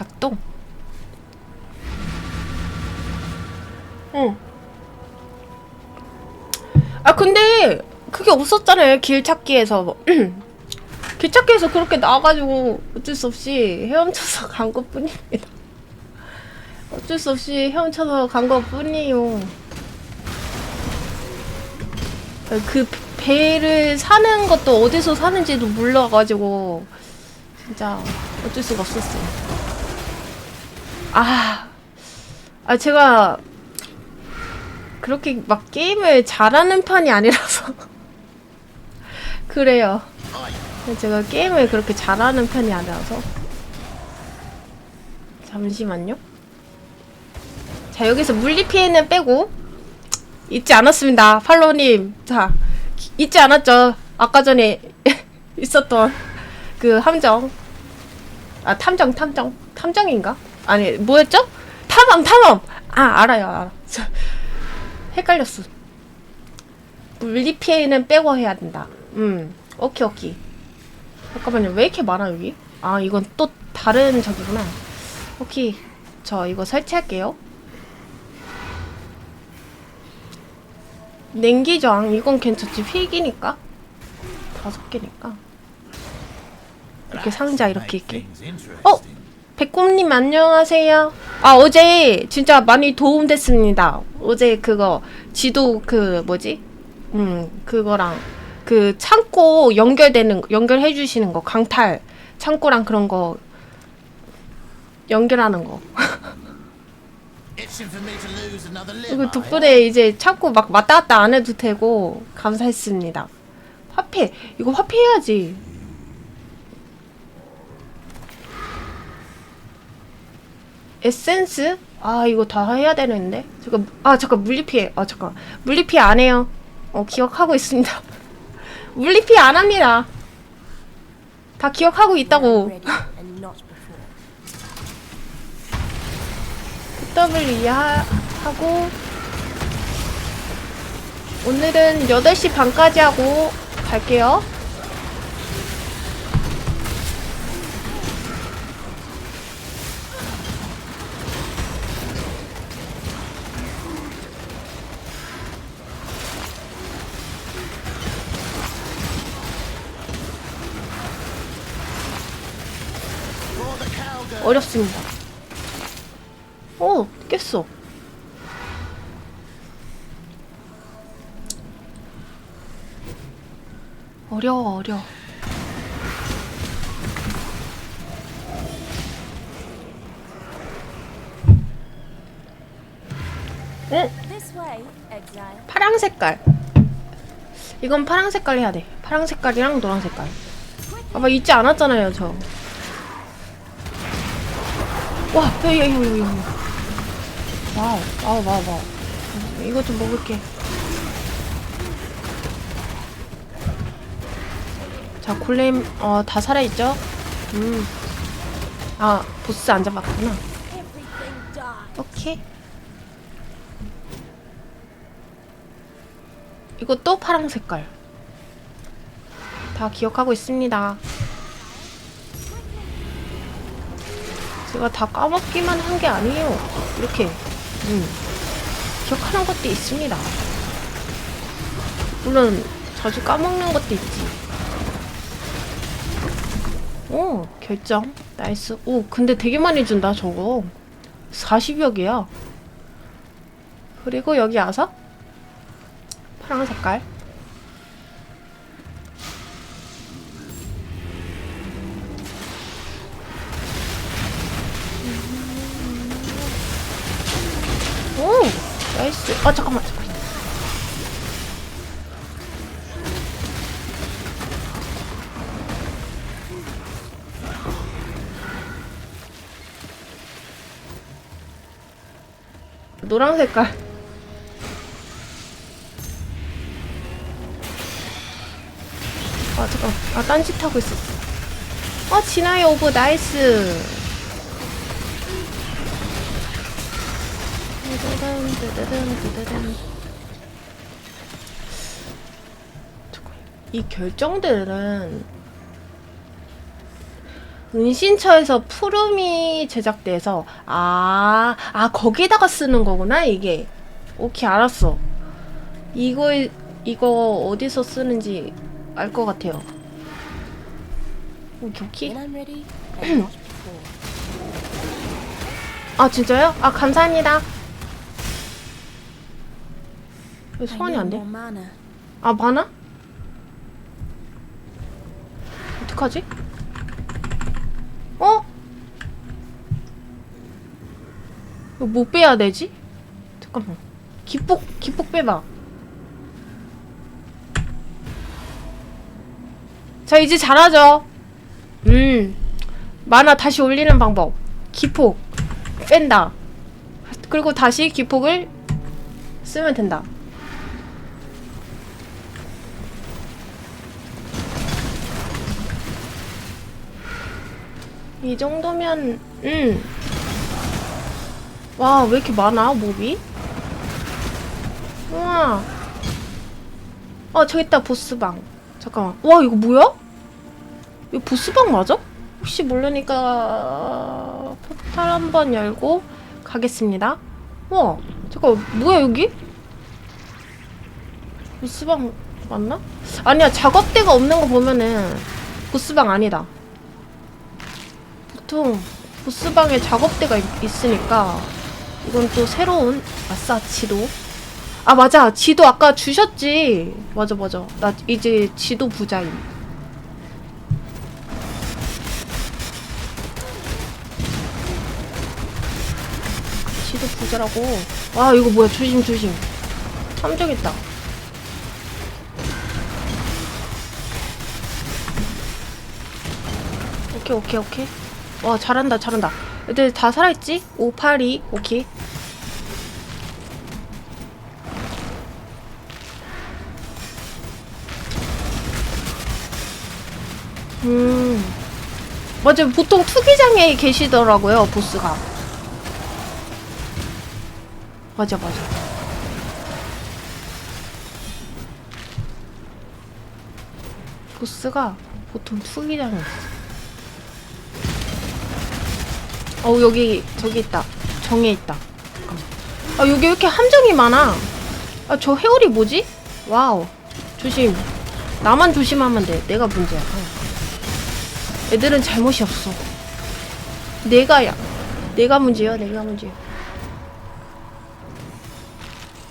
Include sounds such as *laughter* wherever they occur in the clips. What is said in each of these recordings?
작동. 응. 아 근데 그게 없었잖아요 길 찾기에서 *clears throat* 길 찾기에서 그렇게 나와가지고 어쩔 수 없이 헤엄쳐서 *laughs* 간 것 뿐입니다. 어쩔 수 없이 헤엄쳐서 간 것 뿐이에요. 그 배를 사는 것도 어디서 사는지도 몰라가지고 진짜 어쩔 수가 없었어요. 아, 아 제가 그렇게 막 게임을 잘하는 편이 아니라서 *laughs* 그래요. 제가 게임을 그렇게 잘하는 편이 아니라서 잠시만요. 자 여기서 물리 피해는 빼고 잊지 않았습니다. 팔로우님. 자, 잊지 않았죠? 아까 전에 *laughs* 있었던 그 함정. 아, 탐정, 탐정. 탐정인가? 아니, 뭐였죠? 탐험, 탐험! 아, 알아요, 알아. 저, 헷갈렸어. 물리 피해는 빼고 해야 된다. 음, 오케이, 오케이. 잠깐만요, 왜 이렇게 많아, 여기? 아, 이건 또 다른 저기구나. 오케이. 저 이거 설치할게요. 냉기 저항 이건 괜찮지 휘기니까 다섯 개니까 이렇게 상자 이렇게 이렇게 어 백곰님 안녕하세요. 아 어제 진짜 많이 도움됐습니다. 어제 그거 지도 그 뭐지? 음 그거랑 그 창고 연결되는 거, 연결해 주시는 거 강탈. 창고랑 그런 거 연결하는 거. *laughs* 이거 덕분에 이제 찾고 막 왔다 갔다 안 해도 되고 감사했습니다. 화폐 이거 화폐해야지. 에센스? 아 이거 다 해야 되는데. 잠깐 아 잠깐 물리피해. 아 잠깐. 물리피해 안 해요. 어 기억하고 있습니다. *laughs* 물리피해 안 합니다. 다 기억하고 있다고. W 이해하고. 오늘은 8시 반까지 하고 갈게요. 어렵습니다. 오, 깼어. 어려워, 어려워. 응. 파랑 색깔. 이건 파랑 색깔 해야 돼. 파랑 색깔이랑 노란 색깔. 아마 잊지 않았잖아요, 저. 와, 여기, 여기, 여기, 여기. 와우, 와우, 와우, 와우. 이거 좀 먹을게. 자, 골렘, 어, 다 살아있죠? 음. 아, 보스 안 잡았구나. 오케이. 이것도 파랑 색깔. 다 기억하고 있습니다. 제가 다 까먹기만 한 게 아니에요. 이렇게, 음, 기억하는 것도 있습니다. 물론, 자주 까먹는 것도 있지. 오, 결정. 나이스. 오, 근데 되게 많이 준다, 저거. 40여 개야. 그리고 여기 와서 파란 색깔. 아 잠깐만. 잠깐만. 노란 색깔. 아 잠깐. 아 딴짓 하고 있었어. 어 진아의 오브 나이스. 이 결정들은 은신처에서 푸름이 제작돼서 아, 아 거기다가 쓰는 거구나 이게. 오케이 알았어. 이거 이거 어디서 쓰는지 알 것 같아요. 오케이. 아 진짜요? 아 감사합니다. 왜 소환이 안 돼? 아 많아? 어떡하지? 어? 이거 뭐 빼야 되지? 잠깐만 기폭 기폭 빼봐 자 이제 잘하죠 음 만화 다시 올리는 방법 기폭 뺀다 그리고 다시 기폭을 쓰면 된다 이 정도면 음. 와, 왜 이렇게 많아, 몹이? 우와. 어, 저기 있다, 보스방. 잠깐만. 와, 이거 뭐야? 이거 보스방 맞아? 혹시 모르니까 포탈 한번 열고 가겠습니다. 와, 잠깐, 뭐야, 여기? 보스방 맞나? 아니야, 작업대가 없는 거 보면은 보스방 아니다. 보통 보스방에 작업대가 있, 있으니까 이건 또 새로운 아싸 지도. 아 맞아. 지도 아까 주셨지. 맞아 맞아. 나 이제 지도 부자임. 지도 부자라고. 와 이거 뭐야. 조심 조심. 탐정했다. 오케이 오케이 오케이 와 잘한다 잘한다. 애들 다 살아있지? 582 오케이. 음. 맞아 보통 투기장에 계시더라고요 보스가. 맞아 맞아. 보스가 보통 투기장에 있어 어 여기 저기 있다. 정에 있다. 아 여기 왜 이렇게 함정이 많아? 아 저 회오리 뭐지? 와우. 조심. 나만 조심하면 돼. 내가 문제야. 어. 애들은 잘못이 없어. 내가야 내가 문제야 내가 문제야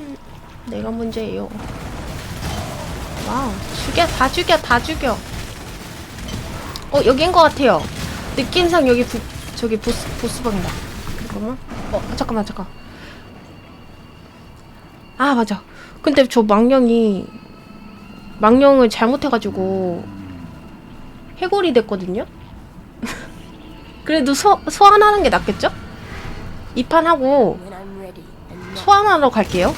음, 내가 문제예요. 와우. 죽여 다 죽여 다 죽여. 어 여긴 것 같아요. 느낌상 여기 부, 저기 보스 보스방이다. 잠깐만. 어 잠깐만 잠깐. 아 맞아. 근데 저 망령이 망령을 잘못해가지고 해골이 됐거든요. *laughs* 그래도 소 소환하는 게 낫겠죠? and not 소환하러 갈게요.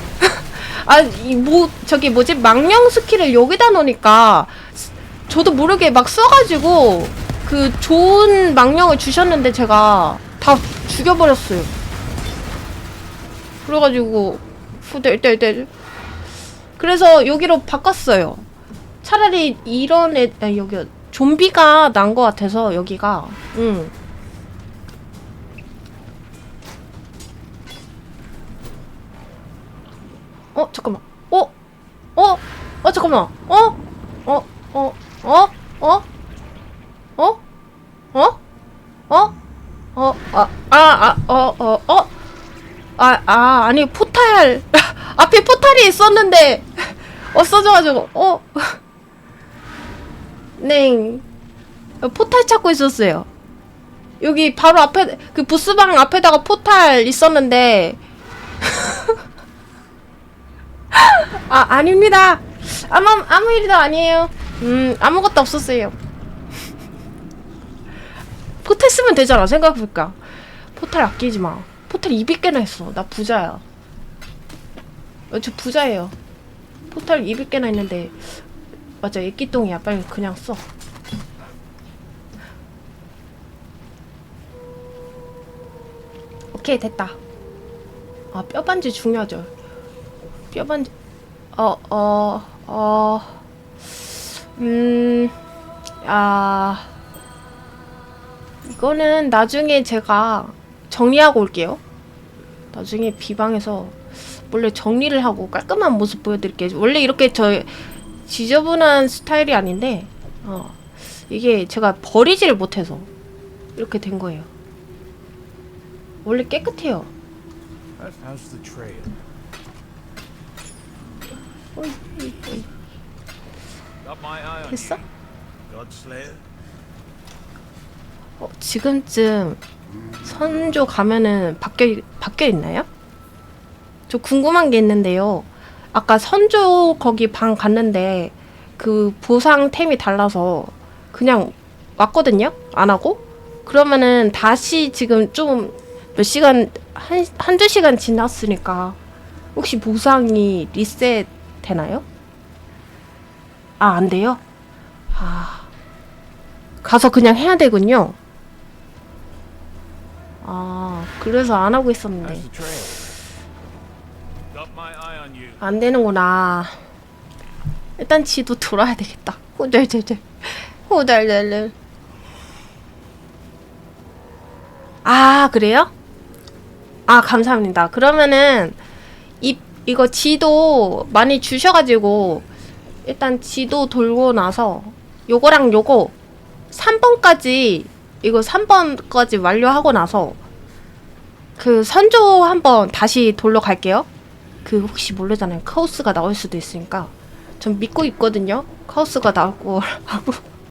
*laughs* 아, 이 뭐, 저기 뭐지, 망령 스킬을 여기다 놓으니까, 스- 저도 모르게 막 써가지고, 그 좋은 망령을 주셨는데 제가 다 죽여버렸어요. 그래가지고 후들들들 그래서 여기로 바꿨어요. 차라리 이런 애, 아, 여기 좀비가 난 것 같아서 여기가 응. 어 잠깐만 어어어 잠깐만 어? 어? 어? 어? 어? 어? 어? 어? 아, 아, 아, 어, 어, 어? 아, 아, 아니, 포탈. *laughs* 앞에 포탈이 있었는데, *laughs* 없어져가지고, 어? *laughs* 네. 포탈 찾고 있었어요. 여기 바로 앞에, 그 부스방 앞에다가 포탈 있었는데, 아, 아닙니다. 아무, 아무 일도 아니에요. 음, 아무것도 없었어요. 포탈 쓰면 되잖아, 생각해볼까. 포탈 아끼지 마. 포탈 200개나 했어. 나 부자야. 어, 저 부자예요. 포탈 200개나 했는데, 맞아, 애기똥이야. 빨리 그냥 써. 오케이, 됐다. 아, 뼈반지 중요하죠. 뼈반지 어, 어, 어, 음, 아, 이거는 나중에 제가 정리하고 올게요. 나중에 비방에서 원래 정리를 하고 깔끔한 모습 보여드릴게요. 원래 이렇게 저 지저분한 스타일이 아닌데 어, 이게 제가 버리지를 못해서 이렇게 된 거예요. 원래 깨끗해요. 어이, 어이, 됐어? 어, 지금쯤 선조 가면은 바뀌어 있나요? 저 궁금한 게 있는데요. 아까 선조 거기 방 갔는데 그 보상템이 달라서 그냥 왔거든요. 안 하고 그러면은 다시 지금 좀 몇 시간 한 한두 시간 지났으니까 혹시 보상이 리셋 되나요? 아, 안 돼요? 아. 가서 그냥 해야 되군요. 아, 그래서 안 하고 있었는데. 안 되는구나. 일단 지도 돌아야 되겠다. 호들들들. 호들들들. 아, 그래요? 아, 감사합니다. 그러면은, 이, 이거 지도 많이 주셔가지고, 일단 지도 돌고 나서, 요거랑 요거, 3번까지, 이거 3번까지 완료하고 나서, 그 선조 한번 다시 돌러 갈게요. 그 혹시 모르잖아요. 카오스가 나올 수도 있으니까 전 믿고 있거든요. 카오스가 나올 거라고